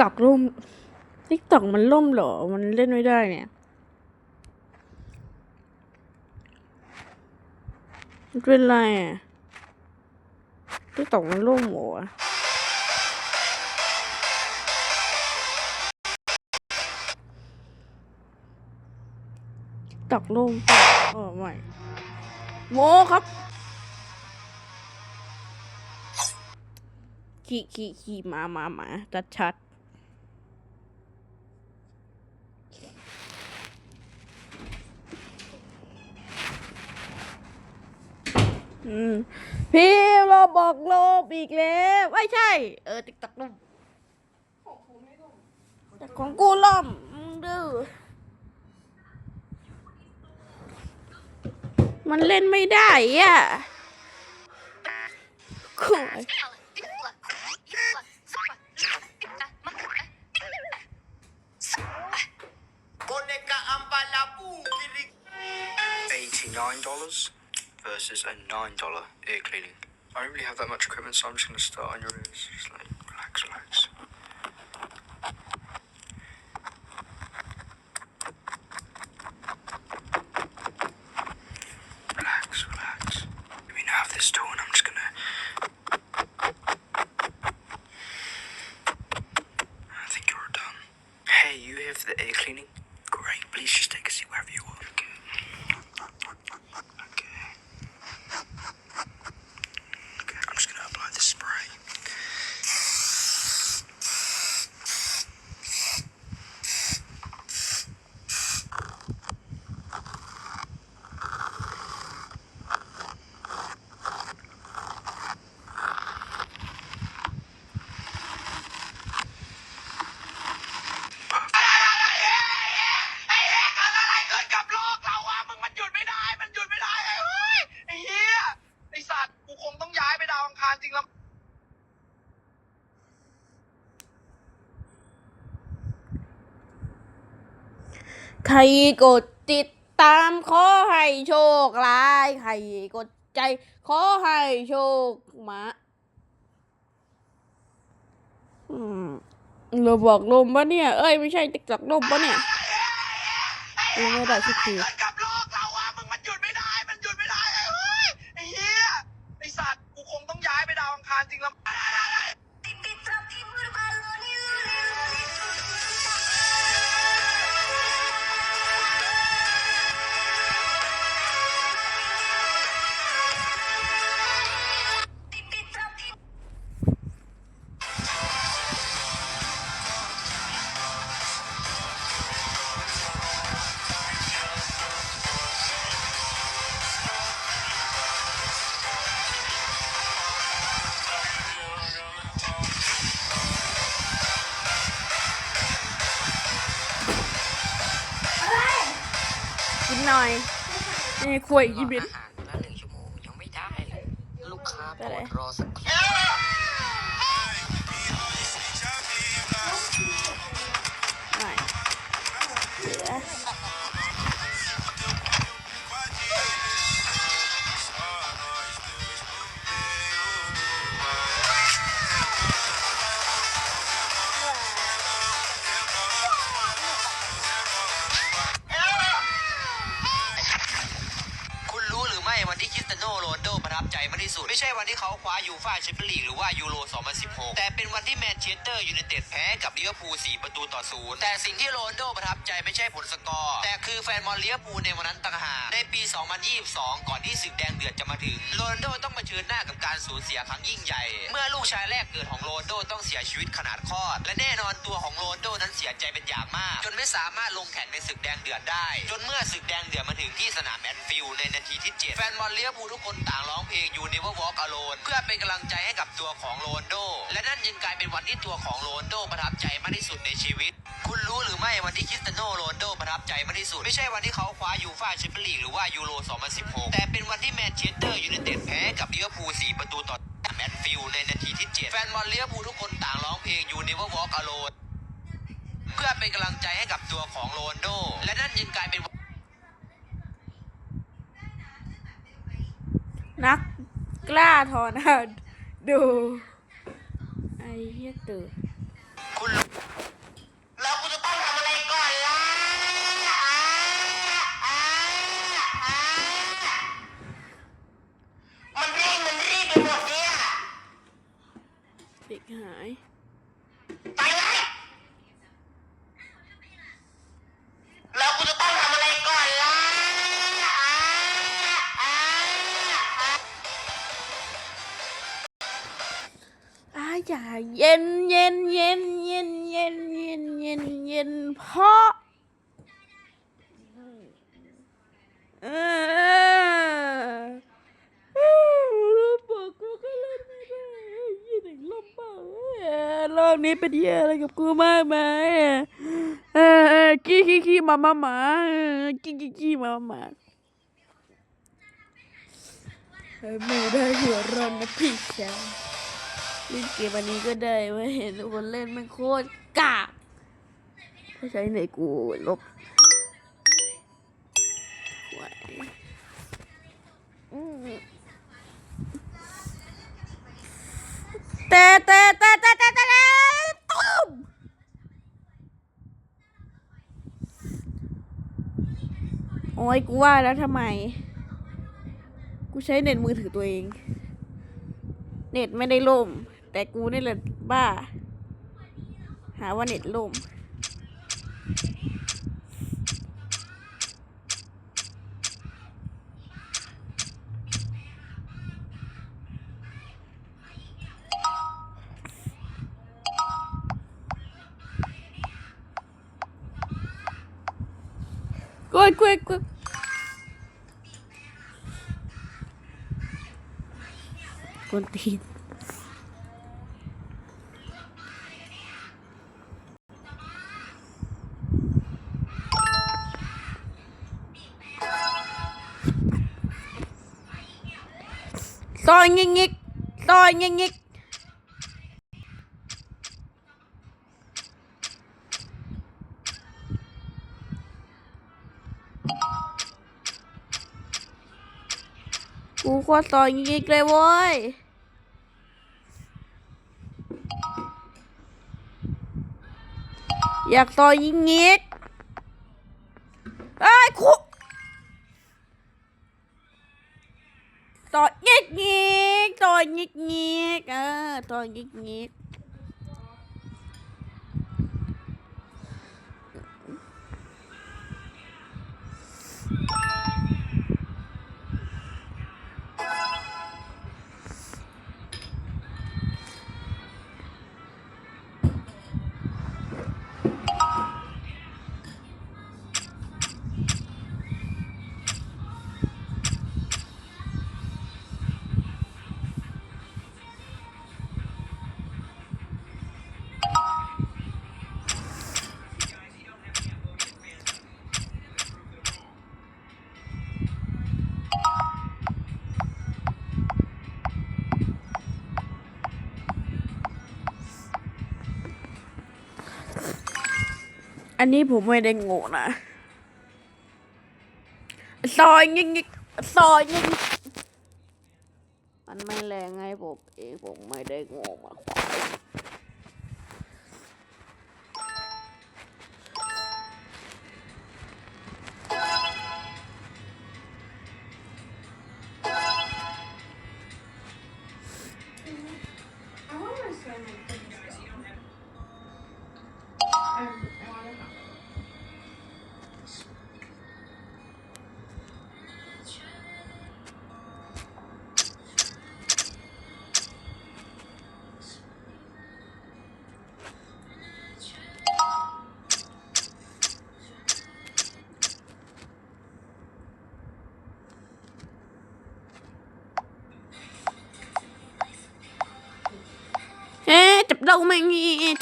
ตอกล่มติ๊กตอกมันล่มเหรอ มันเล่นไม่ได้เนี่ยมันเป็นไรอะติ๊กตอกมันล่มเหรอวะตอกล่มเออไม่โมครับขี่ขี่ขี่มามามาชัดชัด อืมพี่เราบอกโลบอีกแล้วไม่ใช่ เออติ๊กตักล่มแต่ของกูล่มมึงดื้อมันเล่นไม่ได้อะโอ้ย versus a $9 ear cleaning. I don't really have that much equipment, so I'm just going to start on your ears. ใครกดติดตามขอให้โชคร้าย ใครกดใจขอให้โชคมาอืมเราบอกลมปะเนี่ย เอ้ย ไม่ใช่ติ๊กตอกลมปะเนี่ยออไม่ได้ชิคกี้ หน่อยนี่คุยอีบิดายูโร 2016 แต่เป็นวันที่แมนเชสเตอร์ยูไนเต็ดแพ้กับ ลิเวอร์พูล4ประตูต่อศูนย์แต่สิ่งที่โรนโดประทับใจไม่ใช่ผลสกอร์แต่คือแฟนบอลลิเวอร์พูลในวันนั้นต่างหากในปี 2022 ก่อนที่ศึกแดงเดือดจะมาถึงโรนโดต้องมาเผชิญหน้ากับการสูญเสียครั้งยิ่งใหญ่ เมื่อลูกชายแรกเกิดของโรนโดต้องเสียชีวิตขนาดคลอด และแน่นอนตัวของโรนโดนั้นเสียใจเป็นอย่างมาก จนไม่สามารถลงแข่งในศึกแดงเดือดได้ จนเมื่อศึกแดงเดือดมาถึงที่สนามแอนฟิลด์ในนาทีที่ 7 แฟนบอลเลี้ยวภูลทุกคนต่างร้องเพลง You Never Walk Alone เพื่อเป็นกำลังใจให้กับตัวของโรนายเป็นวันที่ตัวของโรนโดประทับใจมากที่สุดในชีวิต คุณรู้หรือไม่วันที่คริสเตยโนโรนลโดประทับใจมากที่สุด ไม่ใช่วันที่เขาคว้ายูฟ่าแชมเปี้ยนลีกหรือว่ายูโร 2016 แต่เป็นวันที่แมนเชสเตอร์ยูไนเต็ดแพ้กับลิเวอร์พูล 4 ประตูต่อแอนฟิลในนาทีที่ 7 แฟนบอลเลี้ยวภูลทุกคนต่างร้องเพลง You Never Walk Alone เพื่อเป็นกำลังใจให้กับตัวของโรนโด และนั่นยังกลายเป็นนักกล้าถอนาดู ไอ้ เย็นเย็นเย็นเย็นเย็นเย็นเย็นเย็นเพราะเออเออบอกกูก็เล่นไม่ได้ยี่ถึงลบ้าเออรอบนี้เป็นเหี้ยอะไรกับกูมากไหมเออเออกี้กี้กี้มามามากี้กี้กี้มามาไม่ได้หัวร้อนนะพี่แชมป์ เล่นเกมอันนี้ก็ได้เว่าเห็นคนเล่นมันโคตรกาถ้าใช้ในกูลบไหวอืมแต่แต่แต่แต่แต่แต่แต่ตุ้มโอ้ยกูว่าแล้วทำไม กูใช้เน็ตมือถือตัวเอง เน็ตไม่ได้ล่ม แต่กูนี่แหละบ้า หาว่าเน็ตล่มกดกดกดกดตีน อยงิกงิกซอยงิกงิกกูโคตรซอยงิกงิกเลยเว้ยอยากซอยงิก กเออตัวยิกยิก อันนี้ผมไม่ได้โง่นะ ซอยยิงยิกซอยยิงมันไม่แรงไงผมเองผมไม่ได้โง่มา 老美女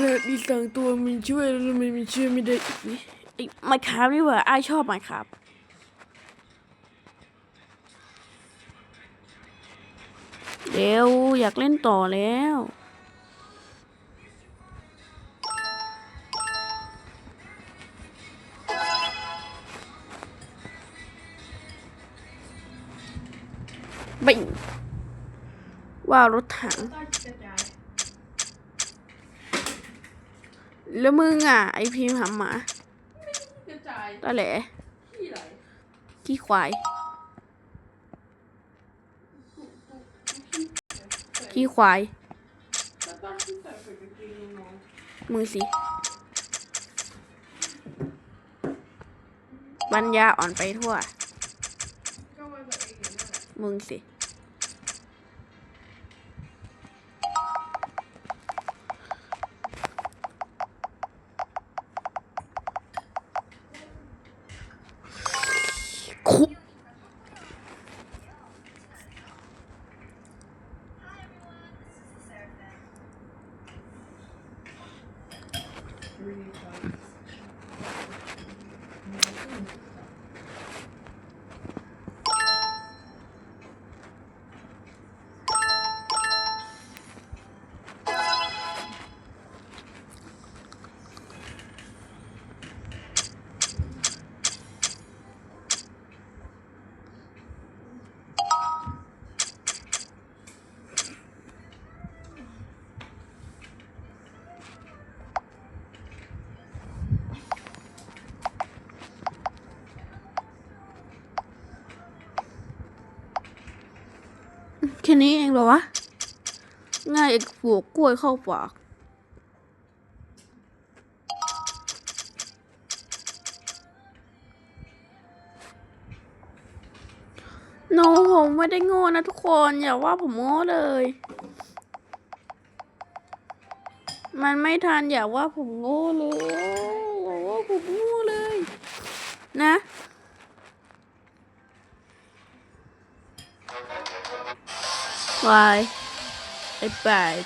เราไม่งี้ทุยระมีสองตัวมันช่วยแล้วทำไมมันช่วยไม่ได้อีกนี่ไอ้ไมค์ครับนี่หว่าไอชอบไมค์ครับเร็วอยากเล่นต่อแล้วบิงว่ารถถัง แล้วมึงอะ ไอพิมพ์หำหมากระจายตอแหลที่ไหลขี้ควาย ขี้ควายแล้วตั้งที่ใส่ใส่กางเกงน้องมึงสิ ปัญญาอ่อนไปทั่ว ก็มาใส่เองนั้นแหละ มึงสิ แค่ นี้เองเหรอวะ ง่ายเอกปลูกกล้วยเข้าปากโนผมไม่ได้โง่นะทุกคน อย่าว่าผมโง่เลย มันไม่ทันอย่าว่าผมโง่เลย Bye. Bye, bro.